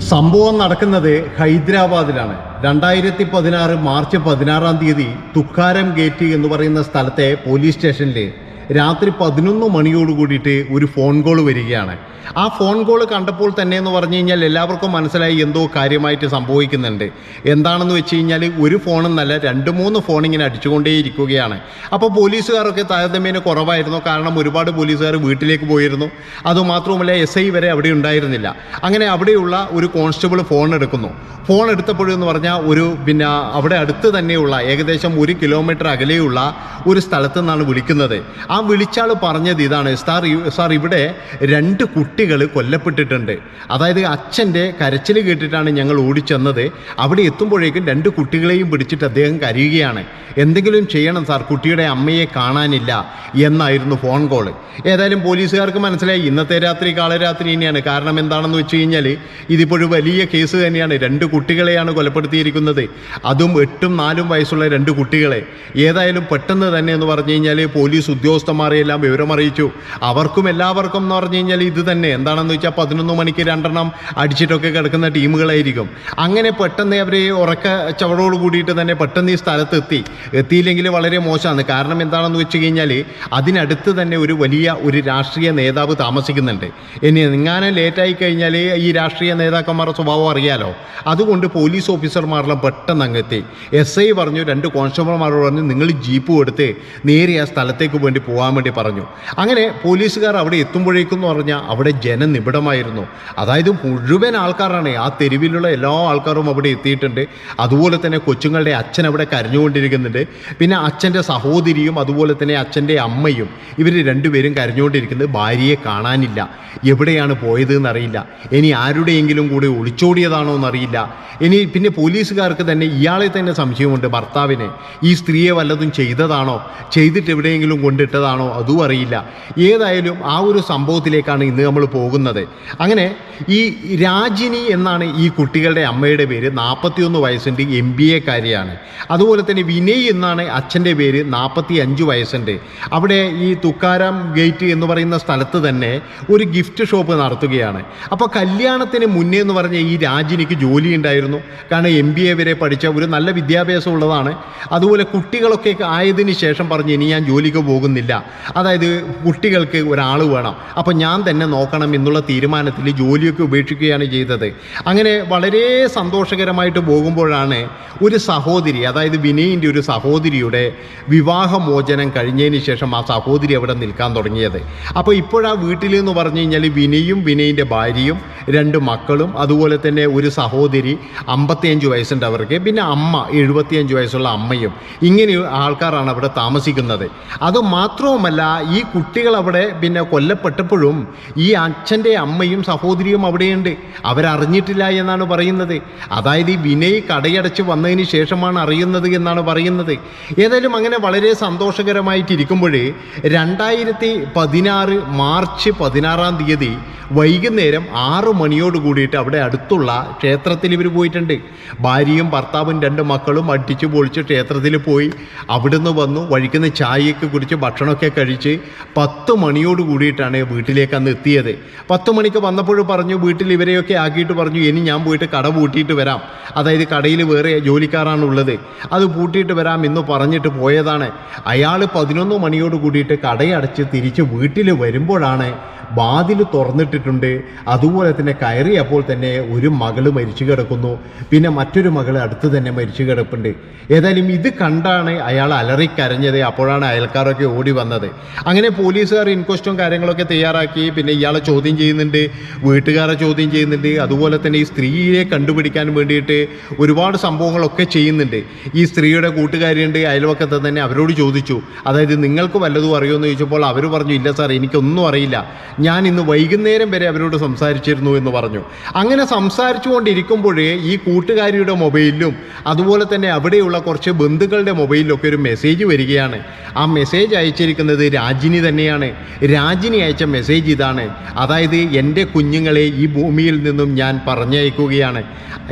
സംഭവം നടക്കുന്നത് ഹൈദരാബാദിലാണ്. രണ്ടായിരത്തി പതിനാറ് മാർച്ച് പതിനാറാം തീയതി തുക്കാരം ഗേറ്റ് എന്ന് പറയുന്ന സ്ഥലത്തെ പോലീസ് സ്റ്റേഷനിൽ രാത്രി പതിനൊന്ന് മണിയോട് കൂടിയിട്ട് ഒരു ഫോൺ കോൾ വരികയാണ്. ആ ഫോൺ കോൾ കണ്ടപ്പോൾ തന്നെ എന്ന് പറഞ്ഞു കഴിഞ്ഞാൽ എല്ലാവർക്കും മനസ്സിലായി എന്തോ കാര്യമായിട്ട് സംഭവിക്കുന്നുണ്ട്. എന്താണെന്ന് വെച്ച് കഴിഞ്ഞാൽ ഒരു ഫോണെന്നല്ല രണ്ട് മൂന്ന് ഫോൺ ഇങ്ങനെ അടിച്ചുകൊണ്ടേയിരിക്കുകയാണ്. അപ്പോൾ പോലീസുകാരൊക്കെ താരതമ്യേന കുറവായിരുന്നു. കാരണം ഒരുപാട് പോലീസുകാർ വീട്ടിലേക്ക് പോയിരുന്നു. അതുമാത്രവുമല്ല എസ് ഐ വരെ അവിടെ ഉണ്ടായിരുന്നില്ല. അങ്ങനെ അവിടെയുള്ള ഒരു കോൺസ്റ്റബിൾ ഫോൺ എടുക്കുന്നു. ഫോൺ എടുത്തപ്പോഴെന്ന് പറഞ്ഞാൽ ഒരു പിന്നെ അവിടെ അടുത്ത് തന്നെയുള്ള ഏകദേശം ഒരു കിലോമീറ്റർ അകലെയുള്ള ഒരു സ്ഥലത്ത് നിന്നാണ് വിളിക്കുന്നത്. ആ വിളിച്ചാൾ പറഞ്ഞത് ഇതാണ് സാർ സാർ ഇവിടെ രണ്ട് കുട്ടികൾ കൊല്ലപ്പെട്ടിട്ടുണ്ട്. അതായത് അച്ഛന്റെ കരച്ചിൽ കേട്ടിട്ടാണ് ഞങ്ങൾ ഓടിച്ചെന്നത്. അവിടെ എത്തുമ്പോഴേക്കും രണ്ട് കുട്ടികളെയും പിടിച്ചിട്ട് അദ്ദേഹം കരയുകയാണ്. എന്തെങ്കിലും ചെയ്യണം സാർ കുട്ടിയുടെ അമ്മയെ കാണാനില്ല എന്നായിരുന്നു ഫോൺ കോൾ ഏതായാലും പോലീസുകാർക്ക് മനസ്സിലായി ഇന്നത്തെ രാത്രി കാളരാത്രി തന്നെയാണ് കാരണം എന്താണെന്ന് വെച്ച് കഴിഞ്ഞാൽ ഇതിപ്പോഴും വലിയ കേസ് തന്നെയാണ്. രണ്ട് കുട്ടികളെയാണ് കൊലപ്പെടുത്തിയിരിക്കുന്നത്. അതും എട്ടും നാലും വയസ്സുള്ള രണ്ട് കുട്ടികളെ. ഏതായാലും പെട്ടെന്ന് തന്നെ എന്ന് പറഞ്ഞു കഴിഞ്ഞാൽ പോലീസ് ഉദ്യോഗസ്ഥന്മാരെയെല്ലാം വിവരമറിയിച്ചു. അവർക്കും എല്ലാവർക്കും എന്ന് പറഞ്ഞു കഴിഞ്ഞാൽ ഇത് തന്നെ എന്താണെന്ന് വെച്ചാൽ പതിനൊന്ന് മണിക്ക് രണ്ടെണ്ണം അടിച്ചിട്ടൊക്കെ കിടക്കുന്ന ടീമുകളായിരിക്കും. അങ്ങനെ പെട്ടെന്ന് അവർ ഉറക്ക ചവടോട് കൂടിയിട്ട് തന്നെ പെട്ടെന്ന് ഈ സ്ഥലത്ത് എത്തി. എത്തിയില്ലെങ്കിൽ വളരെ മോശമാണ്. കാരണം എന്താണെന്ന് വെച്ച് കഴിഞ്ഞാൽ അതിനടുത്ത് തന്നെ ഒരു വലിയ ഒരു രാഷ്ട്രീയ നേതാവ് താമസിക്കുന്നുണ്ട്. ഇനി നിങ്ങാനും ലേറ്റായി കഴിഞ്ഞാൽ ഈ രാഷ്ട്രീയ നേതാക്കന്മാരുടെ സ്വഭാവം അറിയാലോ? അതുകൊണ്ട് പോലീസ് ഓഫീസർമാരെല്ലാം പെട്ടെന്ന് അങ്ങെത്തി എസ് ഐ പറഞ്ഞു രണ്ട് കോൺസ്റ്റബിൾമാരോട് പറഞ്ഞു നിങ്ങൾ ജീപ്പ് എടുത്ത് നേരെ ആ സ്ഥലത്തേക്ക് വേണ്ടി പോകാൻ വേണ്ടി പറഞ്ഞു. അങ്ങനെ പോലീസുകാർ അവിടെ എത്തുമ്പോഴേക്കും എന്ന് പറഞ്ഞാൽ അവിടെ ജനനിബിഡമായിരുന്നു. അതായത് മുഴുവൻ ആൾക്കാരാണ്. ആ തെരുവിലുള്ള എല്ലാ ആൾക്കാരും അവിടെ എത്തിയിട്ടുണ്ട്. അതുപോലെ തന്നെ കൊച്ചുങ്ങളുടെ അച്ഛൻ അവിടെ കരഞ്ഞുകൊണ്ടിരിക്കുന്നുണ്ട്. പിന്നെ അച്ഛന്റെ സഹോദരിയും അതുപോലെ തന്നെ അച്ഛന്റെ അമ്മയും ഇവർ രണ്ടുപേരും കരഞ്ഞുകൊണ്ടിരിക്കുന്നത് ഭാര്യയെ കാണാനില്ല. എവിടെയാണ് പോയത് എന്നറിയില്ല ഇനി ആരുടെയെങ്കിലും കൂടെ ഒളിച്ചോടിയതാണോ എന്നറിയില്ല. ഇനി പിന്നെ പോലീസുകാർക്ക് തന്നെ ഇയാളെ തന്നെ സംശയമുണ്ട് ഭർത്താവിനെ. ഈ സ്ത്രീയെ വല്ലതും ചെയ്തതാണോ? ചെയ്തിട്ട് എവിടെയെങ്കിലും കൊണ്ടിട്ടതാണോ? അതും അറിയില്ല. ഏതായാലും ആ ഒരു സംഭവത്തിലേക്കാണ് ഇന്ന് നമ്മൾ പോകുന്നത്. അങ്ങനെ ഈ രാജിനി എന്നാണ് ഈ കുട്ടികളുടെ അമ്മയുടെ പേര്. നാൽപ്പത്തിയൊന്ന് വയസ്സുണ്ട് എം ബി എക്കാരിയാണ്. അതുപോലെ തന്നെ വിനയ് എന്നാണ് അച്ഛന്റെ പേര്. നാൽപ്പത്തി അഞ്ച് വയസ്സുണ്ട്. അവിടെ ഈ തുക്കാരാം ഗേറ്റ് എന്ന് പറയുന്ന സ്ഥലത്ത് തന്നെ ഒരു ഗിഫ്റ്റ് ഷോപ്പ് നടത്തുകയാണ്. അപ്പോൾ കല്യാണത്തിന് മുന്നേ എന്ന് പറഞ്ഞ ഈ രാജിനിക്ക് ജോലി ഉണ്ടായിരുന്നു. കാരണം എം ബി എ വരെ പഠിച്ച ഒരു നല്ല വിദ്യാഭ്യാസം ഉള്ളതാണ്. അതുപോലെ കുട്ടികളൊക്കെ ആയതിനു ശേഷം പറഞ്ഞു ഇനി ഞാൻ ജോലിക്ക് പോകുന്നില്ല. അതായത് കുട്ടികൾക്ക് ഒരാൾ വേണം. അപ്പോൾ ഞാൻ തന്നെ നോക്കണം എന്നുള്ള തീരുമാനത്തിൽ ജോലിയൊക്കെ ഉപേക്ഷിക്കുകയാണ് ചെയ്തത്. അങ്ങനെ വളരെ സന്തോഷകരമായിട്ട് പോകുമ്പോഴാണ് ഒരു സഹോദരി അതായത് വിനയിന്റെ ഒരു സഹോദരിയുടെ വിവാഹമോചനം കഴിഞ്ഞതിന് ശേഷം ആ സഹോദരി അവിടെ നിൽക്കാൻ തുടങ്ങിയത്. അപ്പോൾ ഇപ്പോഴാ വീട്ടിൽ എന്ന് പറഞ്ഞു കഴിഞ്ഞാൽ വിനയും വിനയിന്റെ ഭാര്യയും രണ്ട് മക്കളും അതുപോലെ തന്നെ ഒരു സഹോദരി അമ്പത്തിയഞ്ച് വയസ്സുണ്ട് അവർക്ക് പിന്നെ അമ്മ എഴുപത്തിയഞ്ച് വയസ്സുള്ള അമ്മയും. ഇങ്ങനെ ആൾക്കാരാണ് അവിടെ താമസിക്കുന്നത്. അത് മാത്രവുമല്ല ഈ കുട്ടികൾ അവിടെ പിന്നെ കൊല്ലപ്പെട്ടപ്പോഴും ഈ അച്ഛന്റെ അമ്മയും സഹോദരിയും അവിടെയുണ്ട്. അവരറിഞ്ഞിട്ടില്ല എന്നാണ് പറയുന്നത്. അതായത് ഈ വിനയ് കടയടച്ച് വന്നതിന് ശേഷമാണ് അറിയുന്നത് എന്നാണ് പറയുന്നത്. ഏതായാലും അങ്ങനെ വളരെ സന്തോഷകരമായിട്ടിരിക്കുമ്പോൾ രണ്ടായിരത്തി പതിനാറ് മാർച്ച് പതിനാറാം തീയതി വൈകുന്നേരം ആറു മണിയോട് കൂടിയിട്ട് അവിടെ അടുത്തുള്ള ക്ഷേത്രത്തിൽ ഇവർ പോയിട്ടുണ്ട്. ഭാര്യയും ഭർത്താവും രണ്ട് മക്കളും അടിച്ചു പൊളിച്ച് ക്ഷേത്രത്തിൽ പോയി. അവിടുന്ന് വന്നു വഴിക്കുന്ന ചായയൊക്കെ കുടിച്ച് ഭക്ഷണമൊക്കെ കഴിച്ച് പത്ത് മണിയോട് കൂടിയിട്ടാണ് വീട്ടിലേക്ക് അന്ന് എത്തിയത്. പത്ത് മണിക്ക് വന്നപ്പോൾ പറഞ്ഞു വീട്ടിൽ ഇവരെയൊക്കെ ആക്കിയിട്ട് പറഞ്ഞു ഇനി ഞാൻ പോയിട്ട് കട പൂട്ടിയിട്ട് വരാം. അതായത് കടയിൽ വേറെ ജോലിക്കാരാണ് ഉള്ളത് അത് പൂട്ടിയിട്ട് വരാം എന്ന് പറഞ്ഞിട്ട് പോയതാണ്. അയാൾ പതിനൊന്ന് മണിയോട് കൂടിയിട്ട് കടയടച്ച് തിരിച്ച് വീട്ടിൽ വരുമ്പോഴാണ് വാതിൽ തുറന്നിട്ടിട്ടുണ്ട്. അതുപോലെ തന്നെ കയറിയപ്പോൾ തന്നെ ഒരു മകൾ മരിച്ചു കിടക്കുന്നു. പിന്നെ മറ്റൊരു മകൾ അടുത്ത് തന്നെ മരിച്ചു കിടപ്പുണ്ട്. ഏതായാലും ഇത് കണ്ടാണ് അയാൾ അലറിക്കരഞ്ഞത്. അപ്പോഴാണ് അയൽക്കാരൊക്കെ ഓടി വന്നത്. അങ്ങനെ പോലീസുകാർ ഇൻക്വസ്റ്റും കാര്യങ്ങളൊക്കെ തയ്യാറാക്കി. പിന്നെ ഇയാളെ ചോദ്യം ചെയ്യുന്നുണ്ട്. വീട്ടുകാരെ ചോദ്യം ചെയ്യുന്നുണ്ട്. അതുപോലെ തന്നെ ഈ സ്ത്രീയെ കണ്ടുപിടിക്കാൻ വേണ്ടിയിട്ട് ഒരുപാട് സംഭവങ്ങളൊക്കെ ചെയ്യുന്നുണ്ട്. ഈ സ്ത്രീയുടെ കൂട്ടുകാരിയുണ്ട് അയൽവക്കത്ത് തന്നെ അവരോട് ചോദിച്ചു. അതായത് നിങ്ങൾക്ക് വല്ലതും അറിയുമെന്ന് ചോദിച്ചപ്പോൾ അവർ പറഞ്ഞു ഇല്ല സാർ എനിക്കൊന്നും അറിയില്ല. ഞാൻ ഇന്ന് വൈകുന്നേരം വരെ അവരോട് സംസാരിച്ചിരുന്നു. എന്ന് പറഞ്ഞു. അങ്ങനെ സംസാരിച്ചു കൊണ്ടിരിക്കുമ്പോഴേ ഈ കൂട്ടുകാരിയുടെ മൊബൈലിലും അതുപോലെ തന്നെ അവിടെയുള്ള കുറച്ച് ബന്ധുക്കളുടെ മൊബൈലിലൊക്കെ ഒരു മെസ്സേജ് വരികയാണ്. ആ മെസ്സേജ് അയച്ചിരിക്കുന്നത് രാജിനി തന്നെയാണ്. രാജിനി അയച്ച മെസ്സേജ് ഇതാണ്. അതായത് എന്റെ കുഞ്ഞുങ്ങളെ ഈ ഭൂമിയിൽ നിന്നും ഞാൻ പറഞ്ഞയക്കുകയാണ്.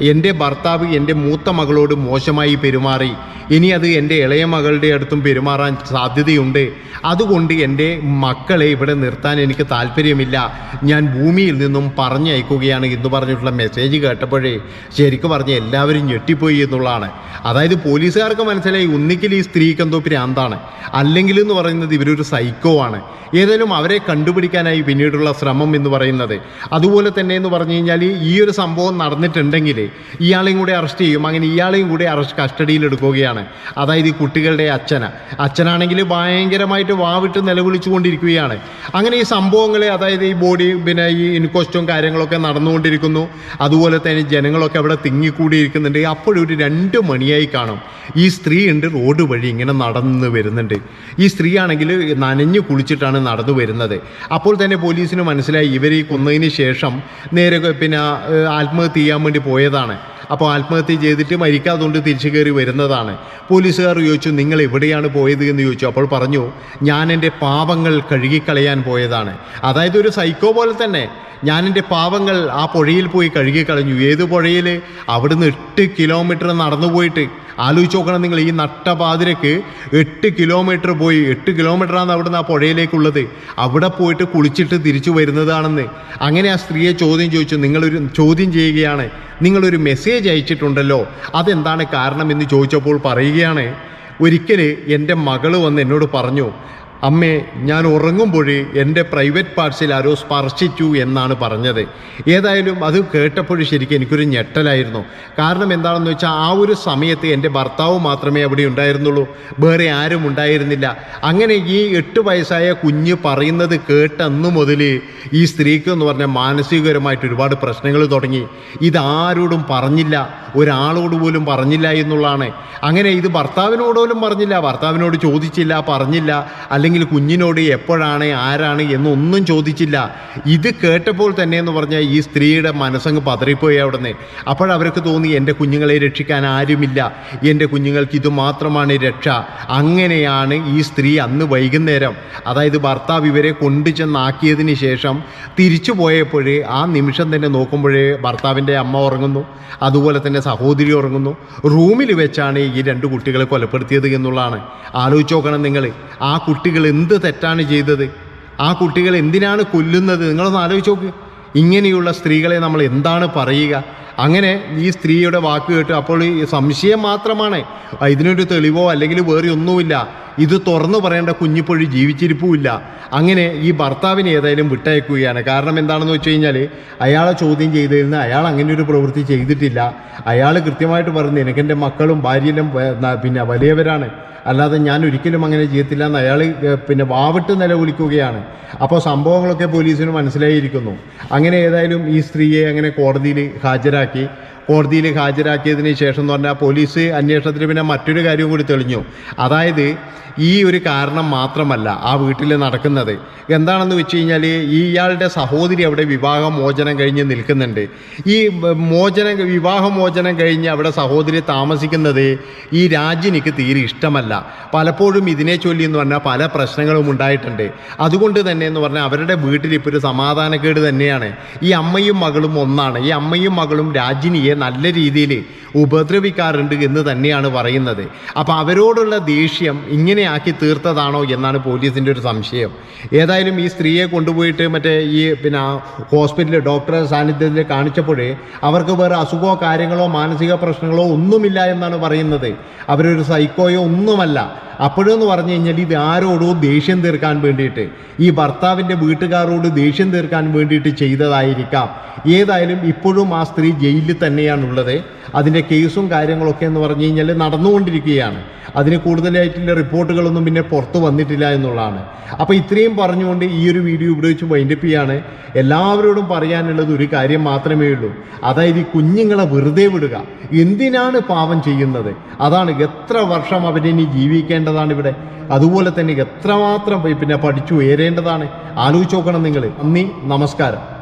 എന്റെ ഭർത്താവ് എന്റെ മൂത്ത മകളോട് മോശമായി പെരുമാറി. ഇനി അത് എന്റെ ഇളയ മകളുടെ അടുത്തും പെരുമാറാൻ സാധ്യതയുണ്ട്. അതുകൊണ്ട് എന്റെ മക്കളെ ഇവിടെ നിർത്താൻ എനിക്ക് താല്പര്യമില്ല. ഞാൻ ഭൂമിയിൽ നിന്നും പറഞ്ഞയക്കുകയാണ് എന്ന് പറഞ്ഞിട്ടുള്ള മെസ്സേജ് കേട്ടപ്പോഴേ ശരിക്കും പറഞ്ഞ എല്ലാവരും ഞെട്ടിപ്പോയി എന്നുള്ളതാണ്. അതായത് പോലീസുകാർക്ക് മനസ്സിലായി ഒന്നിക്കൽ ഈ സ്ത്രീക്ക് എന്തോ പ്രാന്താണ് അല്ലെങ്കിൽ എന്ന് പറയുന്നത് ഇവരൊരു സൈക്കോ ആണ്. ഏതായാലും അവരെ കണ്ടുപിടിക്കാനായി പിന്നീടുള്ള ശ്രമം എന്ന് പറയുന്നത്. അതുപോലെ തന്നെ എന്ന് പറഞ്ഞു കഴിഞ്ഞാൽ ഈ ഒരു സംഭവം നടന്നിട്ടുണ്ടെങ്കിൽ ഇയാളെയും കൂടെ അറസ്റ്റ് ചെയ്യും. അങ്ങനെ ഇയാളെയും കൂടെ അറസ്റ്റ് കസ്റ്റഡിയിൽ എടുക്കുകയാണ്. അതായത് ഈ കുട്ടികളുടെ അച്ഛന. അച്ഛനാണെങ്കിൽ ഭയങ്കരമായിട്ട് വാവിട്ട് നിലവിളിച്ചുകൊണ്ടിരിക്കുകയാണ്. അങ്ങനെ ഈ സംഭവങ്ങളെ അതായത് ഈ ബോഡി പിന്നെ ഈ ഇൻക്വസ്റ്റും കാര്യങ്ങളൊക്കെ നടന്നുകൊണ്ടിരിക്കുന്നു. അതുപോലെ തന്നെ ജനങ്ങളൊക്കെ അവിടെ തിങ്ങിക്കൂടിയിരിക്കുന്നുണ്ട്. അപ്പോഴൊരു രണ്ട് മണിയായി കാണും. ഈ സ്ത്രീ ഉണ്ട് റോഡ് വഴി ഇങ്ങനെ നടന്നു വരുന്നുണ്ട്. ഈ സ്ത്രീ ആണെങ്കിൽ നനഞ്ഞു കുളിച്ചിട്ടാണ് നടന്നു വരുന്നത്. അപ്പോൾ തന്നെ പോലീസിന് മനസ്സിലായി ഇവർ ഈ കൊന്നതിന് ശേഷം നേരെ പിന്നെ ആത്മഹത്യ ചെയ്യാൻ വേണ്ടി പോയതാണ്. അപ്പോൾ ആത്മഹത്യ ചെയ്തിട്ട് മരിക്കാതുകൊണ്ട് തിരിച്ചു കയറി വരുന്നതാണ്. പോലീസുകാർ ചോദിച്ചു നിങ്ങൾ എവിടെയാണ് പോയത്? എന്ന് ചോദിച്ചു. അപ്പോൾ പറഞ്ഞു ഞാൻ എന്റെ പാപങ്ങൾ കഴുകിക്കളയാൻ പോയതാണ്. അതായത് ഒരു സൈക്കോ പോലെ തന്നെ. ഞാൻ എന്റെ പാവങ്ങൾ ആ പുഴയിൽ പോയി കഴുകിക്കളഞ്ഞു. ഏത് പുഴയിൽ അവിടുന്ന് എട്ട് കിലോമീറ്റർ നടന്നു പോയിട്ട്. ആലോചിച്ച് നോക്കണം നിങ്ങൾ ഈ നട്ടപാതിരക്ക് എട്ട് കിലോമീറ്റർ പോയി. എട്ട് കിലോമീറ്ററാണ് അവിടുന്ന് ആ പുഴയിലേക്കുള്ളത്. അവിടെ പോയിട്ട് കുളിച്ചിട്ട് തിരിച്ചു വരുന്നതാണെന്ന്. അങ്ങനെ ആ സ്ത്രീയെ ചോദ്യം ചോദിച്ചു. നിങ്ങളൊരു ചോദ്യം ചെയ്യുകയാണ്. നിങ്ങളൊരു മെസ്സേജ് അയച്ചിട്ടുണ്ടല്ലോ. അതെന്താണ് കാരണം എന്ന് ചോദിച്ചപ്പോൾ പറയുകയാണ്. ഒരിക്കൽ എന്റെ മകൾ വന്ന് എന്നോട് പറഞ്ഞു അമ്മേ ഞാൻ ഉറങ്ങുമ്പോഴേ എന്റെ പ്രൈവറ്റ് പാർട്സിൽ ആരോ സ്പർശിച്ചു എന്നാണ് പറഞ്ഞത്. ഏതായാലും അത് കേട്ടപ്പോൾ ശരിക്കും എനിക്കൊരു ഞെട്ടലായിരുന്നു. കാരണം എന്താണെന്ന് വെച്ചാൽ ആ ഒരു സമയത്ത് എന്റെ ഭർത്താവ് മാത്രമേ അവിടെ ഉണ്ടായിരുന്നുള്ളൂ. വേറെ ആരും ഉണ്ടായിരുന്നില്ല. അങ്ങനെ ഈ എട്ട് വയസ്സായ കുഞ്ഞ് പറയുന്നത് കേട്ടന്ന് മുതൽ ഈ സ്ത്രീക്ക് എന്ന് പറഞ്ഞാൽ മാനസികപരമായിട്ട് ഒരുപാട് പ്രശ്നങ്ങൾ തുടങ്ങി. ഇതാരോടും പറഞ്ഞില്ല. ഒരാളോട് പോലും പറഞ്ഞില്ല എന്നുള്ളതാണ്. അങ്ങനെ ഇത് ഭർത്താവിനോട് പോലും പറഞ്ഞില്ല. ഭർത്താവിനോട് ചോദിച്ചില്ല പറഞ്ഞില്ല. കുഞ്ഞിനോട് എപ്പോഴാണ് ആരാണ് എന്നൊന്നും ചോദിച്ചില്ല. ഇത് കേട്ടപ്പോൾ തന്നെ എന്ന് പറഞ്ഞാൽ ഈ സ്ത്രീയുടെ മനസ്സങ്ങ് പതറിപ്പോയി അവിടുന്ന്. അപ്പോഴവർക്ക് തോന്നി എന്റെ കുഞ്ഞുങ്ങളെ രക്ഷിക്കാൻ ആരുമില്ല. എന്റെ കുഞ്ഞുങ്ങൾക്ക് ഇത് മാത്രമാണ് രക്ഷ. അങ്ങനെയാണ് ഈ സ്ത്രീ അന്ന് വൈകുന്നേരം അതായത് ഭർത്താവ് ഇവരെ കൊണ്ടു ചെന്നാക്കിയതിന് ശേഷം തിരിച്ചു പോയപ്പോഴേ ആ നിമിഷം തന്നെ നോക്കുമ്പോഴേ ഭർത്താവിന്റെ അമ്മ ഉറങ്ങുന്നു. അതുപോലെ തന്നെ സഹോദരി ഉറങ്ങുന്നു. റൂമിൽ വെച്ചാണ് ഈ രണ്ട് കുട്ടികളെ കൊലപ്പെടുത്തിയത് എന്നുള്ളതാണ്. ആലോചിച്ച് നോക്കണം നിങ്ങൾ. ആ കുട്ടികൾ എന്ത് തെറ്റാണ് ചെയ്തത്? ആ കുട്ടികൾ എന്തിനാണ് കൊല്ലുന്നത്? നിങ്ങളൊന്ന് ആലോചിച്ച് നോക്ക്. ഇങ്ങനെയുള്ള സ്ത്രീകളെ നമ്മൾ എന്താണ് പറയുക? അങ്ങനെ ഈ സ്ത്രീയുടെ വാക്ക് കേട്ട് അപ്പോൾ ഈ സംശയം മാത്രമാണ്. ഇതിനൊരു തെളിവോ അല്ലെങ്കിൽ വേറെ ഒന്നുമില്ല. ഇത് തുറന്നു പറയേണ്ട കുഞ്ഞിപ്പൊഴി ജീവിച്ചിരിപ്പുമില്ല. അങ്ങനെ ഈ ഭർത്താവിനെ ഏതായാലും വിട്ടയക്കുകയാണ്. കാരണം എന്താണെന്ന് വെച്ച് കഴിഞ്ഞാൽ അയാളെ ചോദ്യം ചെയ്തിരുന്ന അയാൾ അങ്ങനെ ഒരു പ്രവൃത്തി ചെയ്തിട്ടില്ല. അയാൾ കൃത്യമായിട്ട് പറഞ്ഞു എനിക്കെന്റെ മക്കളും ഭാര്യയിലും പിന്നെ വലിയവരാണ്. അല്ലാതെ ഞാൻ ഒരിക്കലും അങ്ങനെ ചെയ്യത്തില്ല എന്ന് അയാൾ പിന്നെ വാവിട്ട് നിലവിളിക്കുകയാണ്. അപ്പോൾ സംഭവങ്ങളൊക്കെ പോലീസിന് മനസ്സിലായിരിക്കുന്നു. അങ്ങനെ ഏതായാലും ഈ സ്ത്രീയെ അങ്ങനെ കോടതിയിൽ ഹാജരാക്കി. കോടതിയിൽ ഹാജരാക്കിയതിന് ശേഷം എന്ന് പറഞ്ഞാൽ പോലീസ് അന്വേഷണത്തിന് പിന്നെ മറ്റൊരു കാര്യം കൂടി തെളിഞ്ഞു. അതായത് ഈ ഒരു കാരണം മാത്രമല്ല ആ വീട്ടിൽ നടക്കുന്നത്. എന്താണെന്ന് വെച്ച് കഴിഞ്ഞാൽ ഇയാളുടെ സഹോദരി അവിടെ വിവാഹമോചനം കഴിഞ്ഞ് നിൽക്കുന്നുണ്ട്. ഈ മോചനം വിവാഹമോചനം കഴിഞ്ഞ് അവിടെ സഹോദരി താമസിക്കുന്നത് ഈ രാജ്യനിക്ക് തീരെ ഇഷ്ടമല്ല. പലപ്പോഴും ഇതിനെ ചൊല്ലി എന്ന് പറഞ്ഞാൽ പല പ്രശ്നങ്ങളും ഉണ്ടായിട്ടുണ്ട്. അതുകൊണ്ട് തന്നെ എന്ന് പറഞ്ഞാൽ അവരുടെ വീട്ടിൽ ഇപ്പോൾ ഒരു സമാധാനക്കേട് തന്നെയാണ്. ഈ അമ്മയും മകളും ഒന്നാണ്. ഈ അമ്മയും മകളും രാജിനിയെ നല്ല രീതിയിൽ ഉപദ്രവിക്കാറുണ്ട് എന്ന് തന്നെയാണ് പറയുന്നത്. അപ്പോൾ അവരോടുള്ള ദേഷ്യം ഇങ്ങനെ ആക്കി തീർത്തതാണോ എന്നാണ് പോലീസിന്റെ ഒരു സംശയം. ഏതായാലും ഈ സ്ത്രീയെ കൊണ്ടുപോയിട്ട് മറ്റേ ഈ പിന്നെ ഹോസ്പിറ്റലിൽ ഡോക്ടറെ സാന്നിധ്യത്തിൽ കാണിച്ചപ്പോഴേ അവർക്ക് വേറെ അസുഖമോ കാര്യങ്ങളോ മാനസിക പ്രശ്നങ്ങളോ ഒന്നുമില്ല എന്നാണ് പറയുന്നത്. അവരൊരു സൈക്കോയോ ഒന്നുമല്ല. അപ്പോഴെന്ന് പറഞ്ഞു കഴിഞ്ഞാൽ ഇത് ആരോടോ ദേഷ്യം തീർക്കാൻ വേണ്ടിയിട്ട് ഈ ഭർത്താവിന്റെ വീട്ടുകാരോട് ദേഷ്യം തീർക്കാൻ വേണ്ടിയിട്ട് ചെയ്തതായിരിക്കാം. ഏതായാലും ഇപ്പോഴും ആ സ്ത്രീ ജയിലിൽ തന്നെയാണുള്ളത്. അതിന്റെ കേസും കാര്യങ്ങളൊക്കെ എന്ന് പറഞ്ഞു കഴിഞ്ഞാൽ നടന്നുകൊണ്ടിരിക്കുകയാണ്. അതിന് കൂടുതലായിട്ടുള്ള റിപ്പോർട്ടുകളൊന്നും പിന്നെ പുറത്ത് വന്നിട്ടില്ല എന്നുള്ളതാണ്. അപ്പോൾ ഇത്രയും പറഞ്ഞുകൊണ്ട് ഈ ഒരു വീഡിയോ ഇവിടെ വെച്ച് വൈൻഡപ്പ് ചെയ്യാണ്. എല്ലാവരോടും പറയാനുള്ളത് ഒരു കാര്യം മാത്രമേ ഉള്ളൂ. അതായത് ഈ കുഞ്ഞുങ്ങളെ വെറുതെ വിടുക. എന്തിനാണ് പാവം ചെയ്യുന്നത്? അതാണ് എത്ര വർഷം അവരിനി ജീവിക്കേണ്ടതാണ് ഇവിടെ. അതുപോലെ തന്നെ എത്രമാത്രം പിന്നെ പഠിച്ചു ഉയരേണ്ടതാണ്? ആലോചിച്ച് നോക്കണം നിങ്ങൾ. നന്ദി നമസ്കാരം.